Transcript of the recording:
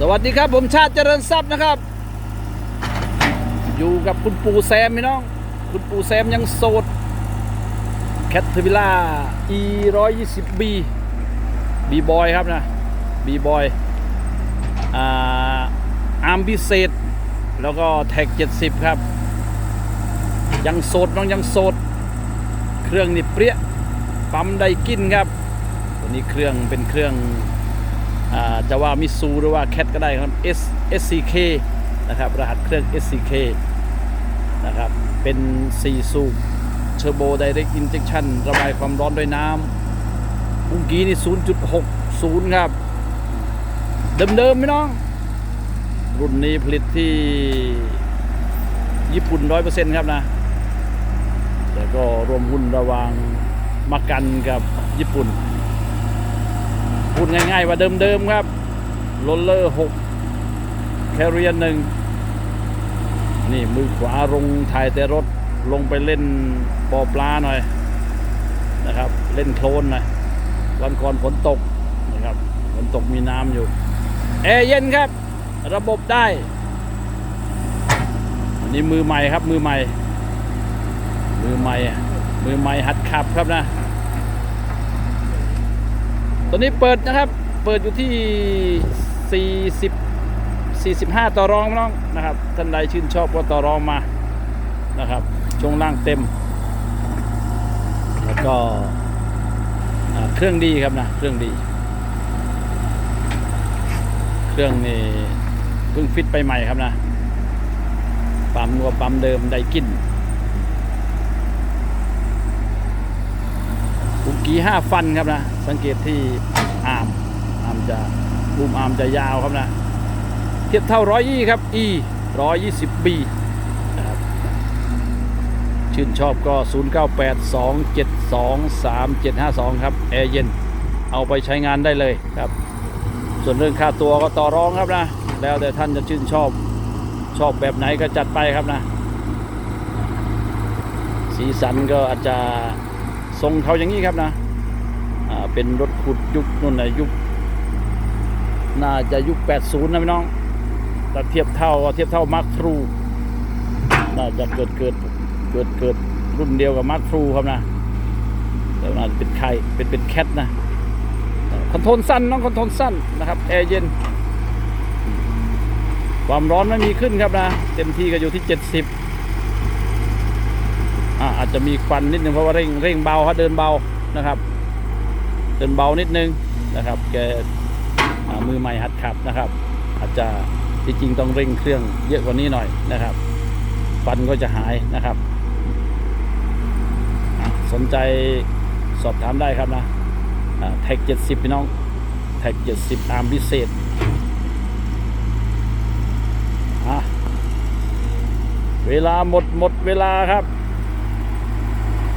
สวัสดีครับผมชาติเจริญทรัพย์นะครับ อยู่กับคุณปู่แซมพี่น้อง คุณปู่แซมยังโสดแคทเทอร์วิล่า e 1 2 0 b b บอยครับนะ b บอยอ่าอาร์มพิเศษ แล้วก็แท็ก 70 ครับ ยังโสดน้องยังโสด เครื่องนี่เปรี้ยปั๊มไดกินครับตัวนี้เครื่องเป็นเครื่อง จะว่ามิซูหรือว่าแคทก็ได้ครับ S SCK นะครับ รหัสเครื่อง SCK นะครับ เป็น 4 สูบเทอร์โบไดเรกอินเจคชั่นระบายความร้อนด้วยน้ำอุ้งกี้นี่ 0.60 ครับ เดิมๆไหมน้อง รุ่นนี้ผลิตที่ญี่ปุ่น 100%ครับนะ แต่ก็รวมหุ้นระหว่างมากันกับญี่ปุ่น พูดง่ายๆว่าเดิมๆครับโรลเลอร์6แคเรียนหนึ่งนี่มือขวาลงถ่ายแต่รถลงไปเล่นปอปลาหน่อยนะครับ เล่นโคลนหน่อยวันก่อนฝนตกนะครับฝนตกมีน้ำอยู่แอร์เย็นครับ ระบบได้ อันนี้มือใหม่ครับมือใหม่ มือใหม่มือใหม่หัดขับครับนะ ตัวนี้เปิดนะครับ เปิดอยู่ที่ 40 45 ต่อรองน้องนะครับ ท่านใดชื่นชอบก็ต่อรองมานะครับ ช่วงล่างเต็ม แล้วก็เครื่องดีครับนะ เครื่องดี เครื่องนี่เพิ่งฟิตไปใหม่ครับนะ ปั๊มนัวปั๊มเดิมไดกิน บุมกีห้าฟันครับนะ สังเกตที่อาร์มอาร์มจะบูมอาร์มจะยาวครับนะ เทียบเท่าร้อยยี่ครับ e ร้อยยี่สิบ b นะครับชื่นชอบก็ 0 9 8 2 7 2 3 7 5 2 ครับ แอร์เย็น เอาไปใช้งานได้เลยครับ ส่วนเรื่องค่าตัวก็ต่อรองครับนะ แล้วแต่ท่านจะชื่นชอบชอบแบบไหนก็จัดไปครับนะ สีสันก็อาจจะ ทรงเขาอย่างนี้ครับนะอ่าเป็นรถขุดยุคนู่นนะยุคน่าจะยุค 80 นะพี่น้องแต่เทียบเท่าเทียบเท่ามาร์คทรูน่าจะเกิดเกิดเกิดเกิดรุ่นเดียวกับมาร์คทรูครับนะแต่น่าจะเป็นใครเป็นเป็นแคทนะคอนโทรลสั้นน้องคอนโทรลสั้นนะครับแอร์เย็น ความร้อนไม่มีขึ้นครับนะ เต็มที่ก็อยู่ที่ 70 อาจจะมีควันนิดนึงเพราะว่าเร่งเร่งเบาครับเดินเบานะครับ เดินเบานิดนึงนะครับ แกมือใหม่หัดขับนะครับ อาจจะที่จริงต้องเร่งเครื่องเยอะกว่านี้หน่อยนะครับควันก็จะหายนะครับ สนใจสอบถามได้ครับนะแท็ก70พี่น้อง แท็ก70อาร์มพิเศษเวลาหมดหมดเวลาครับ